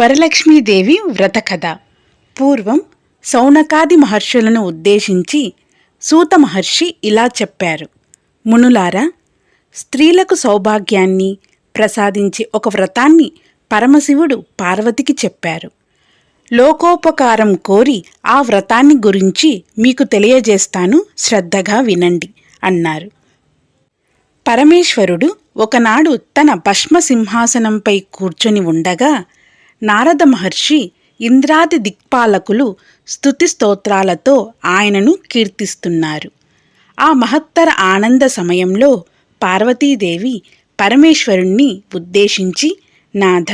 వరలక్ష్మీదేవి వ్రతకథ. పూర్వం సౌనకాది మహర్షులను ఉద్దేశించి సూత మహర్షి ఇలా చెప్పారు. మునులారా స్త్రీలకు సౌభాగ్యాన్ని ప్రసాదించే ఒక వ్రతాన్ని పరమశివుడు పార్వతికి చెప్పారు. లోకోపకారం కోరి ఆ వ్రతాన్ని గురించి మీకు తెలియజేస్తాను శ్రద్ధగా వినండి అన్నారు. పరమేశ్వరుడు ఒకనాడు తన భస్మ సింహాసనంపై కూర్చొని ఉండగా నారద మహర్షి ఇంద్రాది దిక్పాలకులు స్థుతి స్తోత్రాలతో ఆయనను కీర్తిస్తున్నారు. ఆ మహత్తర ఆనంద సమయంలో పార్వతీదేవి పరమేశ్వరుణ్ణి ఉద్దేశించి నాథ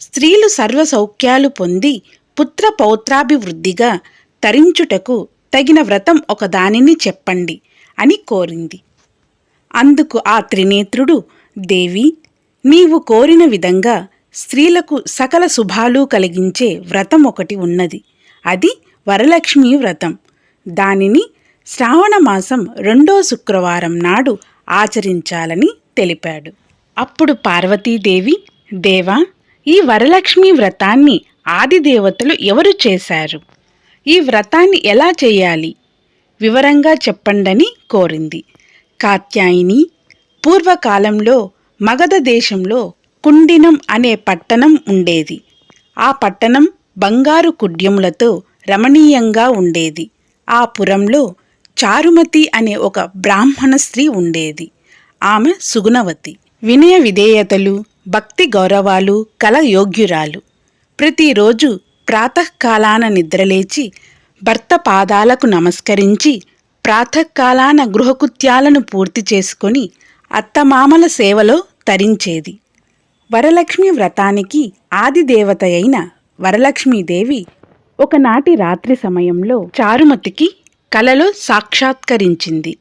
స్త్రీలు సర్వ సౌఖ్యాలు పొంది పుత్ర పౌత్రాభివృద్ధిగా తరించుటకు తగిన వ్రతం ఒకదానిని చెప్పండి అని కోరింది. అందుకు ఆ త్రినేత్రుడు దేవి నీవు కోరిన విధంగా స్త్రీలకు సకల శుభాలు కలిగించే వ్రతం ఒకటి ఉన్నది. అది వరలక్ష్మి వ్రతం. దానిని శ్రావణ మాసం రెండో శుక్రవారం నాడు ఆచరించాలని తెలిపాడు. అప్పుడు పార్వతీదేవి దేవా ఈ వరలక్ష్మి వ్రతాన్ని ఆదిదేవతలు ఎవరు చేశారు? ఈ వ్రతాన్ని ఎలా చేయాలి? వివరంగా చెప్పండని కోరింది. కాత్యాయిని పూర్వకాలంలో మగధ దేశంలో కుండినం అనే పట్టణం ఉండేది. ఆ పట్టణం బంగారు కుడ్యములతో రమణీయంగా ఉండేది. ఆ పురంలో చారుమతి అనే ఒక బ్రాహ్మణ స్త్రీ ఉండేది. ఆమె సుగుణవతి. వినయ విధేయతలు భక్తి గౌరవాలు కల యోగ్యురాలు ప్రతిరోజు ప్రాతకాలాన నిద్రలేచి భర్త పాదాలకు నమస్కరించి ప్రాతకాలాన గృహకృత్యాలను పూర్తి చేసుకొని అత్తమామల సేవలో తరించేది. వరలక్ష్మి వ్రతానికి ఆదిదేవత అయిన వరలక్ష్మీదేవి ఒకనాటి రాత్రి సమయంలో చారుమతికి కలలో సాక్షాత్కరించింది.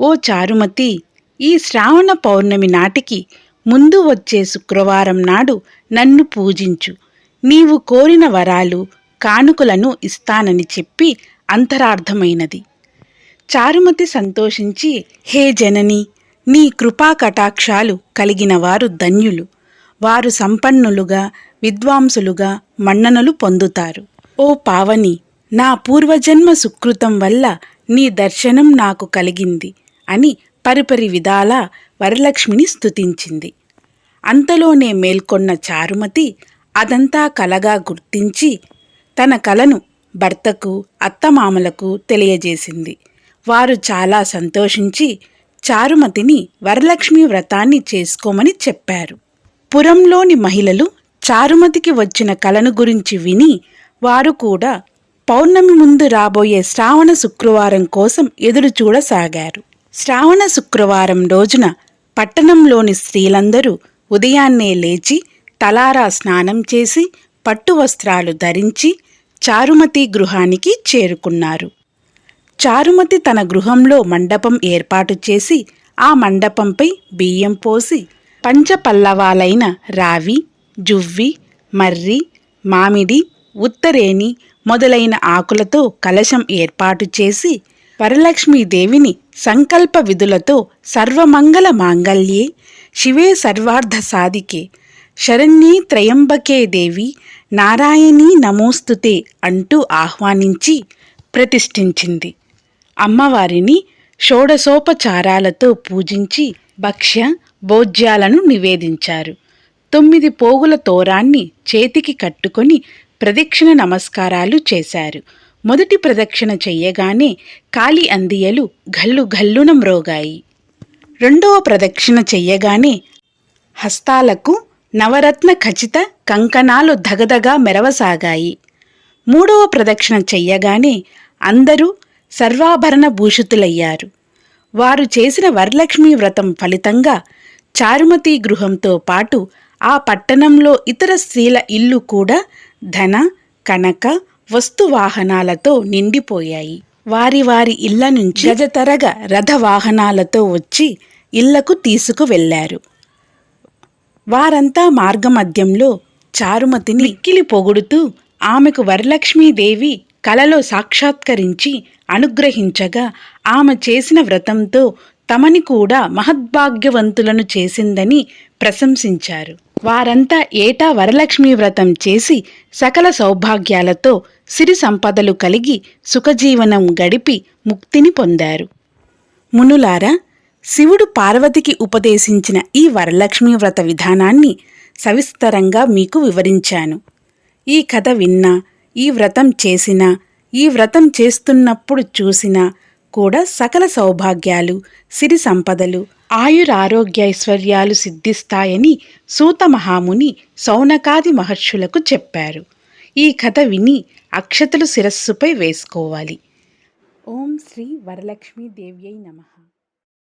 ఓ చారుమతి ఈ శ్రావణ పౌర్ణమి నాటికి ముందు వచ్చే శుక్రవారం నాడు నన్ను పూజించు. నీవు కోరిన వరాలు కానుకలను ఇస్తానని చెప్పి అంతరార్థమైనది చారుమతి సంతోషించి హే జనని నీ కృపా కటాక్షాలు కలిగిన వారు ధన్యులు. వారు సంపన్నులుగా విద్వాంసులుగా మన్ననలు పొందుతారు. ఓ పావని నా పూర్వజన్మ సుకృతం వల్ల నీ దర్శనం నాకు కలిగింది అని పరిపరి విధాల వరలక్ష్మిని స్తుతించింది. అంతలోనే మేల్కొన్న చారుమతి అదంతా కలగా గుర్తించి తన కలను భర్తకు అత్తమామలకు తెలియజేసింది. వారు చాలా సంతోషించి చారుమతిని వరలక్ష్మి వ్రతాన్ని చేసుకోమని చెప్పారు. పురంలోని మహిళలు చారుమతికి వచ్చిన కలను గురించి విని వారు కూడా పౌర్ణమి ముందు రాబోయే శ్రావణ శుక్రవారం కోసం ఎదురు చూడసాగారు. శ్రావణ శుక్రవారం రోజున పట్టణంలోని స్త్రీలందరూ ఉదయాన్నే లేచి తలారా స్నానం చేసి పట్టు వస్త్రాలు ధరించి చారుమతి గృహానికి చేరుకున్నారు. చారుమతి తన గృహంలో మండపం ఏర్పాటు చేసి ఆ మండపంపై బియ్యం పోసి పంచపల్లవాలైన రావి జువ్వి మర్రి మామిడి ఉత్తరేణి మొదలైన ఆకులతో కలశం ఏర్పాటు చేసి వరలక్ష్మీదేవిని సంకల్ప విధులతో సర్వమంగళ మాంగళ్యే శివే సర్వార్థ సాధికే. శరణ్యే త్రయంబకే దేవి నారాయణీ నమోస్తుతే అంటూ ఆహ్వానించి ప్రతిష్ఠించింది. అమ్మవారిని షోడసోపచారాలతో పూజించి భక్ష్య భోజ్యాలను నివేదించారు. తొమ్మిది పోగుల తోరాన్ని చేతికి కట్టుకొని ప్రదక్షిణ నమస్కారాలు చేశారు. మొదటి ప్రదక్షిణ చెయ్యగానే కాలి అందియలు గల్లు గల్లున మ్రోగాయి. రెండవ ప్రదక్షిణ చెయ్యగానే హస్తాలకు నవరత్న ఖచ్చిత కంకణాలు ధగధగా మెరవసాగాయి. మూడవ ప్రదక్షిణ చెయ్యగానే అందరూ సర్వాభరణ భూషితులయ్యారు. వారు చేసిన వరలక్ష్మీ వ్రతం ఫలితంగా చారుమతి గృహంతో పాటు ఆ పట్టణంలో ఇతర స్త్రీల ఇల్లు కూడా ధన కనక వస్తువాహనాలతో నిండిపోయాయి. వారి వారి ఇళ్ళ నుంచి గజతరగ రథవాహనాలతో వచ్చి ఇళ్ళకు తీసుకువెళ్ళారు వారంతా మార్గమధ్యంలో చారుమతిని మిక్కిలి పొగుడుతూ ఆమెకు వరలక్ష్మీదేవి కలలో సాక్షాత్కరించి అనుగ్రహించగా ఆమె చేసిన వ్రతంతో తమని కూడా మహద్భాగ్యవంతులను చేసిందని ప్రశంసించారు. వారంతా ఏటా వరలక్ష్మీ వ్రతం చేసి సకల సౌభాగ్యాలతో సిరి సంపదలు కలిగి సుఖజీవనం గడిపి ముక్తిని పొందారు. మునులారా శివుడు పార్వతికి ఉపదేశించిన ఈ వరలక్ష్మీ వ్రత విధానాన్ని సవిస్తరంగా మీకు వివరించాను. ఈ కథ విన్నా ఈ వ్రతం చేసినా ఈ వ్రతం చేస్తున్నప్పుడు చూసినా కూడా సకల సౌభాగ్యాలు సిరి సంపదలు ఆయురారోగ్యైశ్వర్యాలు సిద్ధిస్తాయని సూత మహాముని సౌనకాది మహర్షులకు చెప్పారు. ఈ కథ విని అక్షతలు శిరస్సుపై వేసుకోవాలి. ఓం శ్రీ వరలక్ష్మీ దేవ్యై నమః.